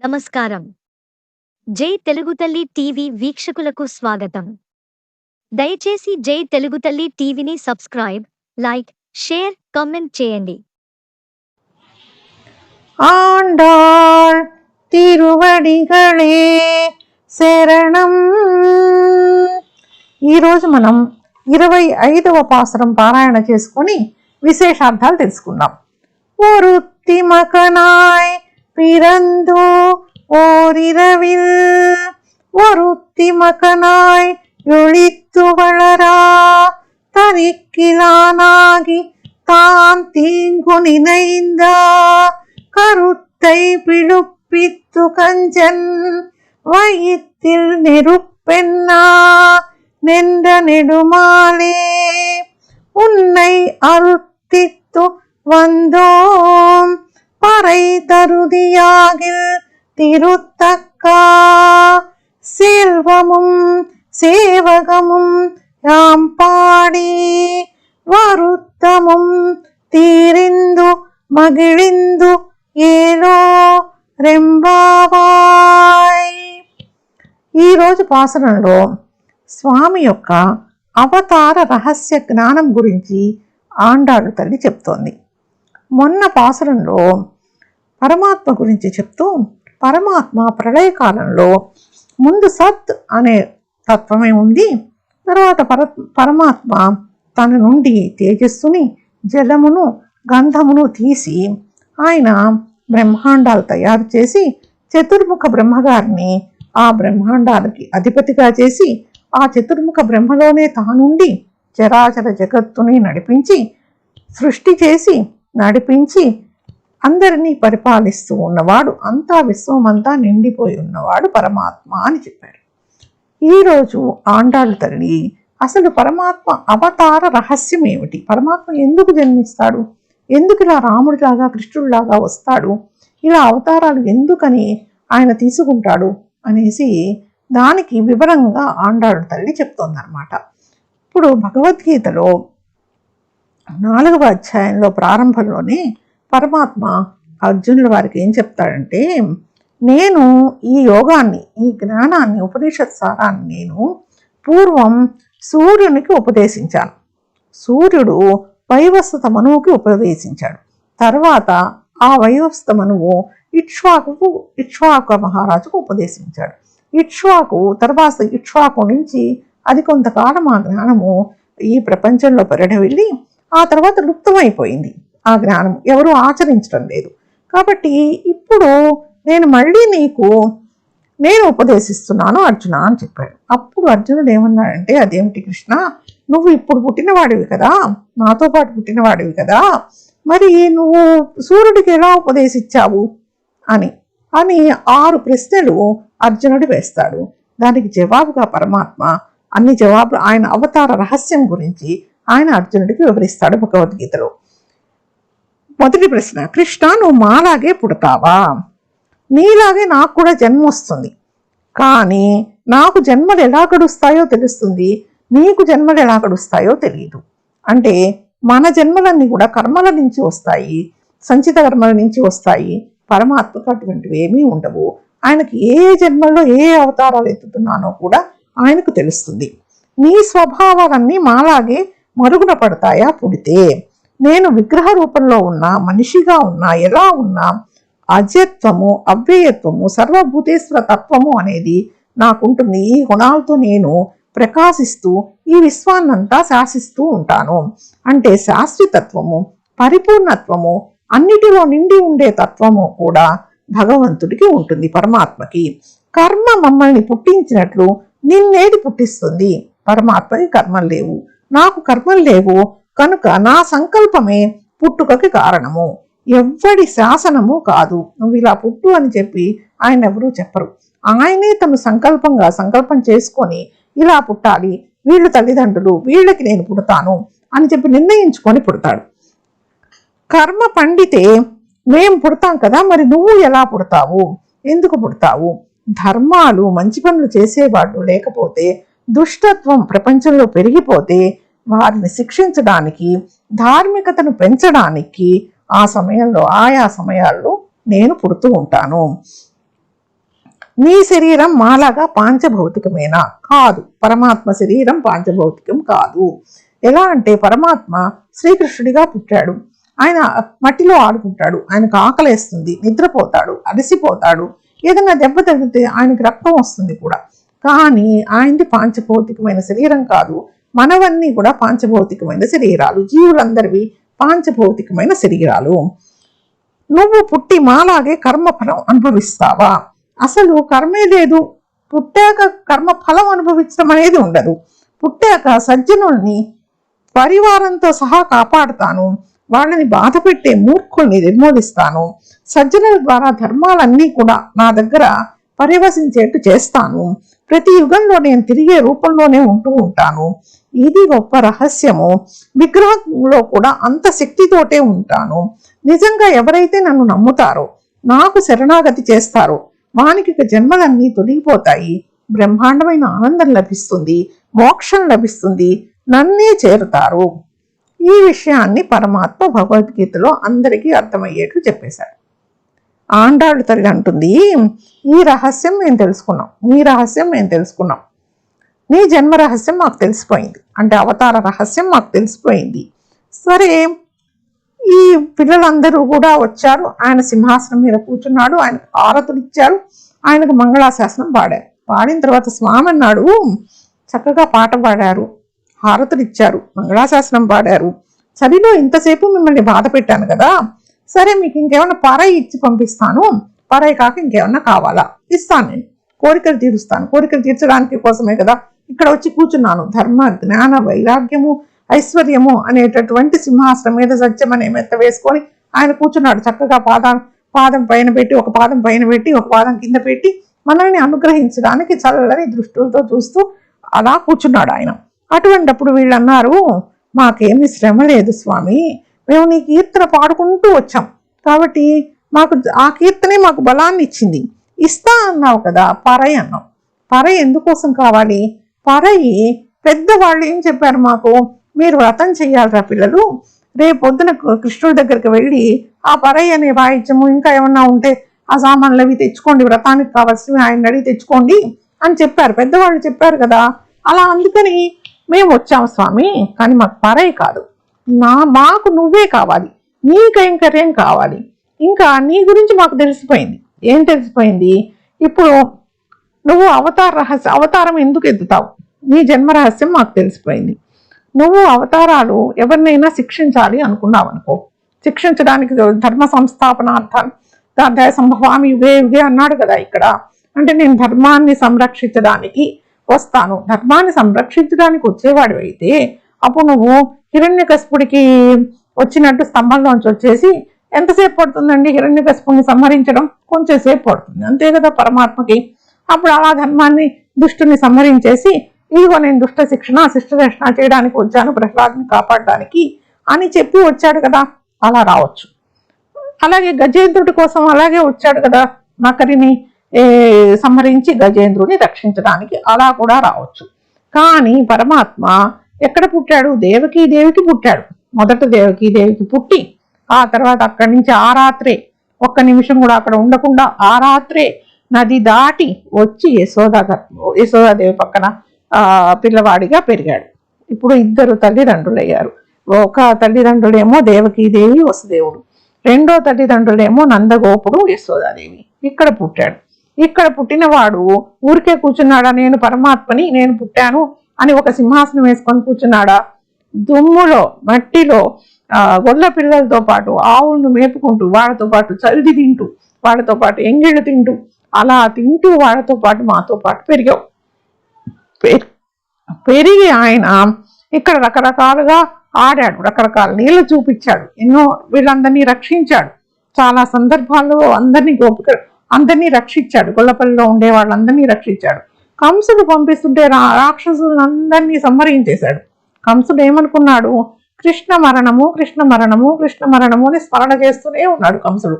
నమస్కారం జై తెలుగు తల్లి టీవీ వీక్షకులకు స్వాగతం దయచేసి జై తెలుగు తల్లి టీవీని సబ్స్క్రైబ్ లైక్ షేర్ కామెంట్ చేయండి ஆண்டாள் తిరువడిగళే శరణం ఈరోజు మనం ఇరవై ఐదవ పాసురం పారాయణ చేసుకొని విశేషార్థాలు తెలుసుకుందాం ஒருத்தி மகனாய் பிறந்தோ ஓரிரவில் ஒருத்தி மகனாய் ஒழித்து வளரா தரிக்கிலானாகி தான் தீங்கு நினைந்தா கருத்தை பிழுப்பித்து கஞ்சன் வயிற்றில் நெருப்பெண்ணா நின்ற நெடுமாலே உன்னை அறுத்தித்து வந்தோம். பறை தருதியாகில் திருத்தக்கா செல்வமும் சேவகமும் யாம் பாடி வருத்தமும் తీరిందు మగిళిందు ఏలో రెంబావాయ్ ఈరోజు పాసనంలో స్వామి యొక్క అవతార రహస్య జ్ఞానం గురించి ఆండాడు తల్లి చెప్తోంది మొన్న పాసరంలో పరమాత్మ గురించి చెప్తూ పరమాత్మ ప్రళయకాలంలో ముందు సత్ అనే తత్వమే ఉంది తర్వాత పర పరమాత్మ తన నుండి తేజస్సుని జలమును గంధమును తీసి ఆయన బ్రహ్మాండాలు తయారు చేసి చతుర్ముఖ బ్రహ్మగారిని ఆ బ్రహ్మాండాలకి అధిపతిగా చేసి ఆ చతుర్ముఖ బ్రహ్మలోనే తానుండి చరాచర జగత్తుని నడిపించి సృష్టి చేసి నడిపించి అందరినీ పరిపాలిస్తూ ఉన్నవాడు అంతా విశ్వమంతా నిండిపోయి ఉన్నవాడు పరమాత్మ అని చెప్పారు. ఈరోజు ఆండాళ్ళు తల్లి అసలు పరమాత్మ అవతార రహస్యం ఏమిటి? పరమాత్మ ఎందుకు జన్మిస్తాడు? ఎందుకు ఇలా రాముడిలాగా కృష్ణుడిలాగా వస్తాడు? ఇలా అవతారాలు ఎందుకని ఆయన తీసుకుంటాడు? అనేసి దానికి వివరంగా ఆండాడు తల్లి చెప్తోందనమాట ఇప్పుడు భగవద్గీతలో నాలుగవ అధ్యాయంలో ప్రారంభంలోనే పరమాత్మ అర్జునుల వారికి ఏం చెప్తాడంటే నేను ఈ యోగాన్ని ఈ జ్ఞానాన్ని ఉపనిషత్ సారాన్ని నేను పూర్వం సూర్యునికి ఉపదేశించాను. సూర్యుడు వైవస్థత మనువుకి ఉపదేశించాడు. తర్వాత ఆ వైవస్థ మనువు ఇక్ష్వాకు ఇక్ష్వాకు మహారాజుకు ఉపదేశించాడు. ఇక్ష్వాకు తర్వాత ఇక్ష్వాకు నుంచి అది కొంతకాలం ఆ జ్ఞానము ఈ ప్రపంచంలో వెళ్ళి ఆ తర్వాత లుప్తమైపోయింది ఆ జ్ఞానం. ఎవరు ఆచరించడం లేదు. కాబట్టి ఇప్పుడు నేను మళ్ళీ నీకు నేను ఉపదేశిస్తున్నాను అర్జున అని చెప్పాడు. అప్పుడు అర్జునుడు ఏమన్నాడంటే అదేమిటి కృష్ణ? నువ్వు ఇప్పుడు పుట్టినవాడివి కదా. నాతో పాటు పుట్టినవాడివి కదా. మరి నువ్వు సూర్యుడికి ఎలా ఉపదేశించావు? అని. అని ఆరు ప్రశ్నలు అర్జునుడు వేస్తాడు. దానికి జవాబుగా పరమాత్మ అన్ని జవాబులు ఆయన అవతార రహస్యం గురించి ఆయన అర్జునుడికి వివరిస్తాడు భగవద్గీతలో. మొదటి ప్రశ్న కృష్ణ నువ్వు మాలాగే పుడతావా? నీలాగే నాకు కూడా జన్మ వస్తుంది. కానీ నాకు జన్మలు ఎలా గడుస్తాయో తెలుస్తుంది. నీకు జన్మలు ఎలా గడుస్తాయో తెలియదు అంటే మన జన్మలన్నీ కూడా కర్మల నుంచి వస్తాయి సంచిత కర్మల నుంచి వస్తాయి. పరమాత్మకు అటువంటివి ఏమీ ఉండవు. ఆయనకి ఏ జన్మలో ఏ అవతారాలు ఎత్తుతున్నానో కూడా ఆయనకు తెలుస్తుంది. నీ స్వభావాలన్నీ మాలాగే మరుగున పడతాయా? పుడితే. నేను విగ్రహ రూపంలో ఉన్నా మనిషిగా ఉన్నా ఎలా ఉన్నా అజత్వము అవ్యయత్వము సర్వభూతేశ్వర తత్వము అనేది నాకుంటుంది. ఈ గుణాలతో నేను ప్రకాశిస్తూ ఈ విశ్వాన్నంతా శాసిస్తూ ఉంటాను. అంటే శాశ్వతత్వము పరిపూర్ణత్వము అన్నిటిలో నిండి ఉండే తత్వము కూడా భగవంతుడికి ఉంటుంది పరమాత్మకి. కర్మ మమ్మల్ని పుట్టించినట్లు నిన్నేది పుట్టిస్తుంది. పరమాత్మకి కర్మలు లేవు. నాకు కర్మలు లేవు. కనుక నా సంకల్పమే పుట్టుకకి కారణము. ఎవ్వడి శాసనము కాదు. నువ్వు ఇలా పుట్టు అని చెప్పి ఆయన ఎవరూ చెప్పరు. ఆయనే తను సంకల్పంగా సంకల్పం చేసుకొని ఇలా పుట్టాలి. వీళ్ళు తల్లిదండ్రులు వీళ్ళకి నేను పుడతాను అని చెప్పి నిర్ణయించుకొని పుడతాడు. కర్మ పండితే మేం పుడతాం కదా మరి నువ్వు ఎలా పుడతావు? ఎందుకు పుడతావు? ధర్మాలు మంచి పనులు చేసేవాళ్ళు లేకపోతే దుష్టత్వం ప్రపంచంలో పెరిగిపోతే వారిని శిక్షించడానికి ధార్మికతను పెంచడానికి ఆ సమయంలో ఆయా సమయాల్లో నేను పుడుతూ ఉంటాను. నీ శరీరం మాలాగా పాంచభౌతికమేనా? కాదు. పరమాత్మ శరీరం పాంచభౌతికం కాదు. ఎలా అంటే పరమాత్మ శ్రీకృష్ణుడిగా పుట్టాడు. ఆయన మట్టిలో ఆడుకుంటాడు. ఆయనకు ఆకలేస్తుంది. నిద్రపోతాడు. అలసిపోతాడు. ఏదైనా దెబ్బ తగిలితే ఆయనకి రక్తం వస్తుంది కూడా. కానీ ఆయనది పాంచభౌతికమైన శరీరం కాదు. మనవన్నీ కూడా పాంచభౌతికమైన శరీరాలు. జీవులందరివి పాంచభౌతికమైన శరీరాలు. నువ్వు పుట్టి మాలాగే కర్మఫలం అనుభవిస్తావా? అసలు కర్మే లేదు. పుట్టాక కర్మ ఫలం అనుభవించడం అనేది ఉండదు. పుట్టాక సజ్జనుల్ని పరివారంతో సహా కాపాడుతాను. వాళ్ళని బాధ పెట్టే మూర్ఖుల్ని నిర్మూలిస్తాను. సజ్జనుల ద్వారా ధర్మాలన్నీ కూడా నా దగ్గర పర్యవసించేట్టు చేస్తాను. ప్రతి యుగంలో నేను తిరిగే రూపంలోనే ఉంటూ ఉంటాను. ఇది గొప్ప రహస్యము. విగ్రహంలో కూడా అంత శక్తితోటే ఉంటాను. నిజంగా ఎవరైతే నన్ను నమ్ముతారో నాకు శరణాగతి చేస్తారో వానికి జన్మలన్నీ తొలగిపోతాయి. బ్రహ్మాండమైన ఆనందం లభిస్తుంది. మోక్షం లభిస్తుంది. నన్నే చేరుతారు. ఈ విషయాన్ని పరమాత్మ భగవద్గీతలో అందరికీ అర్థమయ్యేట్లు చెప్పేశాడు ఆండాడు తల్లి అంటుంది. ఈ రహస్యం మేము తెలుసుకున్నాం. నీ రహస్యం మేము తెలుసుకున్నాం. నీ జన్మ రహస్యం మాకు తెలిసిపోయింది. అంటే అవతార రహస్యం మాకు తెలిసిపోయింది. సరే ఈ పిల్లలందరూ కూడా వచ్చారు. ఆయన సింహాసనం మీద కూర్చున్నాడు. ఆయనకు ఆరతులు ఇచ్చారు. ఆయనకు మంగళాశాసనం పాడారు. పాడిన తర్వాత స్వామి అన్నాడు చక్కగా పాట పాడారు. హారతులు ఇచ్చారు. మంగళాశాసనం పాడారు. చలిలో ఇంతసేపు మిమ్మల్ని బాధ పెట్టాను కదా. సరే మీకు ఇంకేమైనా పరాయి ఇచ్చి పంపిస్తాను. పరాయి కాక ఇంకేమన్నా కావాలా? ఇస్తాను నేను. కోరికలు తీరుస్తాను. కోరికలు తీర్చడానికి కోసమే కదా ఇక్కడ వచ్చి కూర్చున్నాను. ధర్మ జ్ఞాన వైరాగ్యము ఐశ్వర్యము అనేటటువంటి సింహాసనం మీద సత్యం అనే మెత్త వేసుకొని ఆయన కూర్చున్నాడు. చక్కగా పాదం పాదం పైన పెట్టి ఒక పాదం పైన పెట్టి ఒక పాదం కింద పెట్టి మనల్ని అనుగ్రహించడానికి చల్లని దృష్టిలతో చూస్తూ అలా కూర్చున్నాడు ఆయన. అటువంటప్పుడు వీళ్ళు అన్నారు మాకేమి శ్రమ లేదు స్వామి. మేము నీ కీర్తన పాడుకుంటూ వచ్చాం. కాబట్టి మాకు ఆ కీర్తనే మాకు బలాన్ని ఇచ్చింది. ఇస్తా అన్నావు కదా పరై అన్నావు. పరై ఎందుకోసం కావాలి? పరయి పెద్దవాళ్ళు ఏం చెప్పారు మాకు? మీరు వ్రతం చేయాలిరా పిల్లలు. రేపు పొద్దున కృష్ణుడి దగ్గరికి వెళ్ళి ఆ పరై అనే వాయిద్యము ఇంకా ఏమన్నా ఉంటే ఆ సామాన్లు అవి తెచ్చుకోండి వ్రతానికి కావాల్సినవి ఆయన అడిగి తెచ్చుకోండి అని చెప్పారు. పెద్దవాళ్ళు చెప్పారు కదా. అలా అందుకని మేము వచ్చాం స్వామి. కానీ మాకు పరై కాదు. నా మాకు నువ్వే కావాలి. నీ కైంకర్యం కావాలి? ఇంకా నీ గురించి మాకు తెలిసిపోయింది. ఏం తెలిసిపోయింది? ఇప్పుడు నువ్వు అవతార రహస్య అవతారం ఎందుకు ఎత్తుతావు? నీ జన్మ రహస్యం మాకు తెలిసిపోయింది. నువ్వు అవతారాలు ఎవరినైనా శిక్షించాలి అనుకున్నావు అనుకో శిక్షించడానికి ధర్మ సంస్థాపనార్థం దాధ్యాయ సంభవామి యుగే యుగే అన్నాడు కదా ఇక్కడ. అంటే నేను ధర్మాన్ని సంరక్షించడానికి వస్తాను. ధర్మాన్ని సంరక్షించడానికి వచ్చేవాడు అయితే అప్పుడు నువ్వు హిరణ్యకశపుడికి వచ్చినట్టు స్తంభంలోంచి వచ్చేసి ఎంతసేపు పడుతుందండి? హిరణ్యకశపుడిని సంహరించడం కొంచెం సేపు పడుతుంది. అంతే కదా పరమాత్మకి? అప్పుడు అలా ధర్మాన్ని దుష్టుని సంహరించేసి ఇదిగో నేను దుష్ట శిక్షణ శిష్ట రక్షణ చేయడానికి వచ్చాను ప్రహ్లాద్ని కాపాడడానికి అని చెప్పి వచ్చాడు కదా? అలా రావచ్చు. అలాగే గజేంద్రుడి కోసం అలాగే వచ్చాడు కదా నకరిని సంహరించి గజేంద్రుడిని రక్షించడానికి అలా కూడా రావచ్చు. కానీ పరమాత్మ ఎక్కడ పుట్టాడు? దేవకీ దేవికి పుట్టాడు. మొదట దేవకీ దేవికి పుట్టి ఆ తర్వాత అక్కడి నుంచి ఆ రాత్రే ఒక్క నిమిషం కూడా అక్కడ ఉండకుండా ఆ రాత్రే నది దాటి వచ్చి యశోద యశోదాదేవి పక్కన పిల్లవాడిగా పెరిగాడు. ఇప్పుడు ఇద్దరు తల్లిదండ్రులయ్యారు. ఒక తల్లిదండ్రులేమో దేవకీదేవి వసుదేవుడు. రెండో తల్లిదండ్రులేమో నందగోపుడు యశోదాదేవి. ఇక్కడ పుట్టాడు. ఇక్కడ పుట్టినవాడు ఊరికే కూర్చున్నాడా? నేను పరమాత్మని నేను పుట్టాను. అని ఒక సింహాసనం వేసుకొని కూర్చున్నాడా? దుమ్ములో మట్టిలో గొడ్ల గొల్ల పిల్లలతో పాటు ఆవులను మేపుకుంటూ వాళ్ళతో పాటు చల్ది తింటూ వాళ్ళతో పాటు ఎంగిళ్ళు తింటూ అలా తింటూ వాళ్ళతో పాటు మాతో పాటు పెరిగావు. పెరిగి ఆయన ఇక్కడ రకరకాలుగా ఆడాడు రకరకాల నీళ్ళు చూపించాడు ఎన్నో వీళ్ళందరినీ రక్షించాడు. చాలా సందర్భాల్లో అందరినీ గోపిక అందరినీ రక్షించాడు. గొల్లపల్లిలో ఉండే వాళ్ళందరినీ రక్షించాడు. కంసుడు పంపిస్తుంటే రా- రాక్షసులందరినీ సంహరించేశాడు. కంసుడు ఏమనుకున్నాడు? కృష్ణ మరణము కృష్ణ మరణము కృష్ణ మరణము అని స్మరణ చేస్తూనే ఉన్నాడు కంసుడు.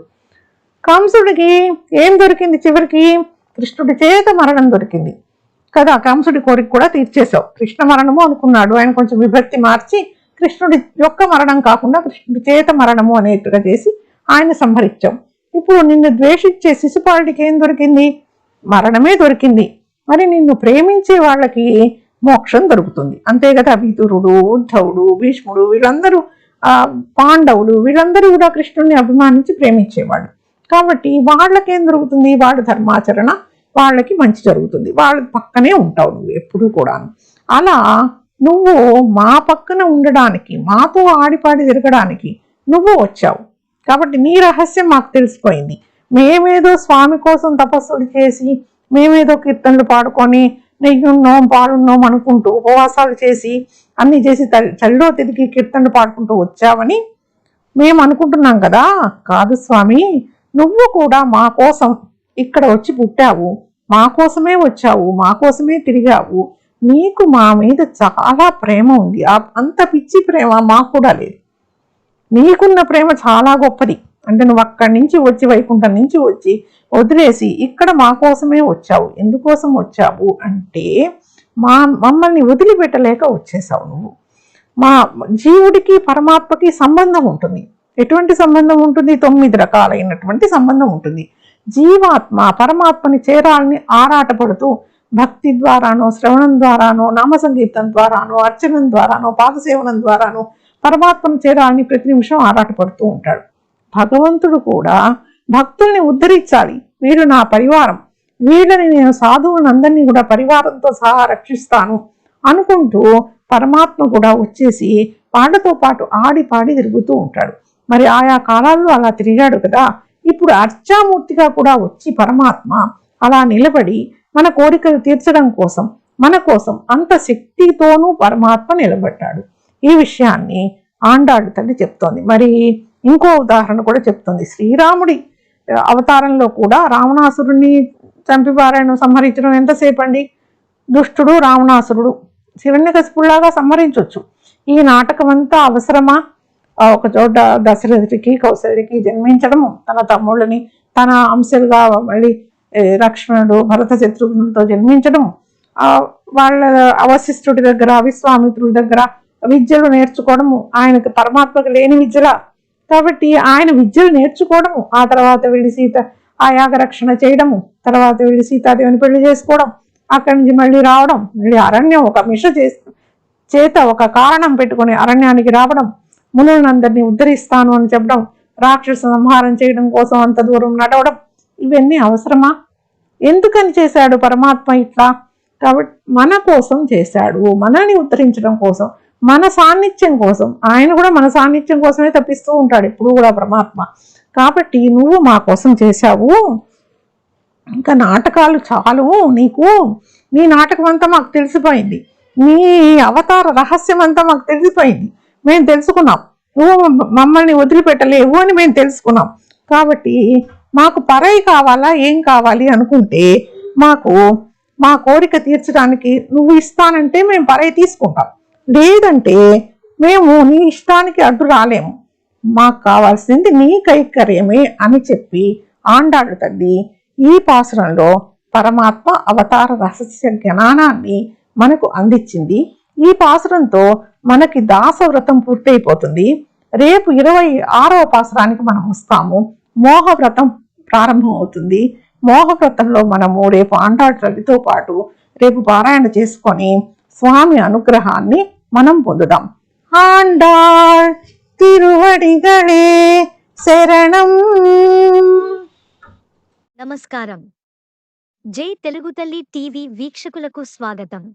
కంసుడికి ఏం దొరికింది చివరికి? కృష్ణుడి చేత మరణం దొరికింది. కదా కంసుడి కోరిక కూడా తీర్చేశావు. కృష్ణ మరణము అనుకున్నాడు. ఆయన కొంచెం విభక్తి మార్చి కృష్ణుడి యొక్క మరణం కాకుండా కృష్ణుడి చేత మరణము అనేట్టుగా చేసి ఆయన సంహరించాం ఇప్పుడు నిన్ను ద్వేషించే శిశుపాలుడికి ఏం దొరికింది? మరణమే దొరికింది. మరి నిన్ను ప్రేమించే వాళ్ళకి మోక్షం దొరుకుతుంది. అంతే కదా విదురుడు ఉద్ధవుడు భీష్ముడు వీళ్ళందరూ ఆ పాండవులు వీళ్ళందరూ కూడా కృష్ణుడిని అభిమానించి ప్రేమించేవాళ్ళు. కాబట్టి వాళ్ళకేం దొరుకుతుంది? వాళ్ళ ధర్మాచరణ వాళ్ళకి మంచి జరుగుతుంది. వాళ్ళ పక్కనే ఉంటావు నువ్వు ఎప్పుడూ కూడాను. అలా నువ్వు మా పక్కన ఉండడానికి మాతో ఆడిపాడి తిరగడానికి నువ్వు వచ్చావు. కాబట్టి నీ రహస్యం మాకు తెలిసిపోయింది. మేమేదో స్వామి కోసం తపస్సులు చేసి మేమేదో కీర్తనలు పాడుకొని నెయ్యున్నాం పాలున్నాం అనుకుంటూ ఉపవాసాలు చేసి అన్నీ చేసి చలిలో తిరిగి కీర్తనలు పాడుకుంటూ వచ్చావని మేము అనుకుంటున్నాం కదా? కాదు స్వామి నువ్వు కూడా మా కోసం ఇక్కడ వచ్చి పుట్టావు. మా కోసమే వచ్చావు మా కోసమే తిరిగావు. నీకు మా మీద చాలా ప్రేమ ఉంది. అంత పిచ్చి ప్రేమ మాకు కూడా లేదు. నీకున్న ప్రేమ చాలా గొప్పది. అంటే నువ్వు అక్కడి నుంచి వచ్చి వైకుంఠం నుంచి వచ్చి వదిలేసి ఇక్కడ మా కోసమే వచ్చావు ఎందుకోసం వచ్చావు అంటే మా మమ్మల్ని వదిలిపెట్టలేక వచ్చేసావు నువ్వు. మా జీవుడికి పరమాత్మకి సంబంధం ఉంటుంది. ఎటువంటి సంబంధం ఉంటుంది? తొమ్మిది రకాలైనటువంటి సంబంధం ఉంటుంది. జీవాత్మ పరమాత్మని చేరాలని ఆరాటపడుతూ భక్తి ద్వారానో శ్రవణం ద్వారానో నామ సంగీతం ద్వారానో అర్చనం ద్వారానో పాదసేవనం ద్వారానో పరమాత్మను చేరాలని ప్రతి నిమిషం ఆరాటపడుతూ ఉంటాడు. భగవంతుడు కూడా భక్తుల్ని ఉద్ధరించాలి. వీరు నా పరివారం. వీళ్ళని నేను సాధువులందరినీ కూడా పరివారంతో సహా రక్షిస్తాను అనుకుంటూ పరమాత్మ కూడా వచ్చేసి పాండతో పాటు ఆడి పాడి తిరుగుతూ ఉంటాడు. మరి ఆయా కాలాల్లో అలా తిరిగాడు కదా. ఇప్పుడు అర్చామూర్తిగా కూడా వచ్చి పరమాత్మ అలా నిలబడి మన కోరికలు తీర్చడం కోసం మన కోసం అంత శక్తితోనూ పరమాత్మ నిలబడ్డాడు. ఈ విషయాన్ని ఆండాడు తల్లి చెప్తోంది. మరి ఇంకో ఉదాహరణ కూడా చెప్తుంది. శ్రీరాముడి అవతారంలో కూడా రావణాసురుణ్ణి చంపిపారాయణ సంహరించడం ఎంతసేపు అండి దుష్టుడు రావణాసురుడు. శివణ్య కసిపుల్లాగా సంహరించవచ్చు ఈ నాటకం అంతా అవసరమా ఒక చోట దశరథుడికి కౌశల్యకి జన్మించడము తన తమ్ముళ్ళని తన అంశలుగా మళ్ళీ లక్ష్మణుడు భరత శత్రుఘ్నులతో జన్మించడం వాళ్ళ అవశిష్టుడి దగ్గర విశ్వామిత్రుడి దగ్గర విద్యలు నేర్చుకోవడము ఆయనకు పరమాత్మకు లేని విద్యల కాబట్టి ఆయన విద్యలు నేర్చుకోవడము ఆ తర్వాత వెళ్ళి సీత ఆ యాగరక్షణ చేయడము తర్వాత వెళ్ళి సీతాదేవిని పెళ్ళి చేసుకోవడం అక్కడి నుంచి మళ్ళీ రావడం మళ్ళీ అరణ్యం ఒక మిష చేత ఒక కారణం పెట్టుకొని అరణ్యానికి రావడం మునులందరినీ ఉద్ధరిస్తాను అని చెప్పడం రాక్షస సంహారం చేయడం కోసం అంత దూరం నడవడం ఇవన్నీ అవసరమా? ఎందుకని చేశాడు పరమాత్మ ఇట్లా? కాబట్టి మన కోసం చేశాడు మనల్ని ఉద్ధరించడం కోసం. మన సాన్నిధ్యం కోసం ఆయన కూడా మన సాన్నిధ్యం కోసమే తప్పిస్తూ ఉంటాడు ఇప్పుడు కూడా పరమాత్మ. కాబట్టి నువ్వు మా కోసం చేశావు. ఇంకా నాటకాలు చాలు నీకు. నీ నాటకం అంతా మాకు తెలిసిపోయింది. నీ అవతార రహస్యం అంతా మాకు తెలిసిపోయింది. మేము తెలుసుకున్నాం. నువ్వు మమ్మల్ని వదిలిపెట్టలేవు అని మేము తెలుసుకున్నాం. కాబట్టి మాకు పరై కావాలా ఏం కావాలి అనుకుంటే మాకు మా కోరిక తీర్చడానికి నువ్వు ఇస్తానంటే మేము పరై తీసుకుంటాం. లేదంటే మేము నీ ఇష్టానికి అడ్డు రాలేము. మాకు కావాల్సింది నీ కైకర్యమే అని చెప్పి ఆండాడు తల్లి ఈ పాసురంలో పరమాత్మ అవతార రహస్య జ్ఞానాన్ని మనకు అందించింది. ఈ పాసురంతో మనకి దాసవ్రతం పూర్తయిపోతుంది. రేపు ఇరవై ఆరవ పాసురానికి మనం వస్తాము. మోహవ్రతం ప్రారంభం అవుతుంది మోహవ్రతంలో మనము రేపు ఆండాడు తల్లితో పాటు రేపు పారాయణ చేసుకొని స్వామి అనుగ్రహాన్ని మనం పొందుదాం. ఆండాళ్ తిరువడిగళే శరణం నమస్కారం. జై తెలుగు తల్లి టీవీ వీక్షకులకు స్వాగతం.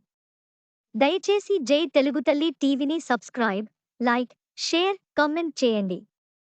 దయచేసి జై తెలుగు తల్లి టీవీని సబ్స్క్రైబ్ లైక్ షేర్ కామెంట్ చేయండి.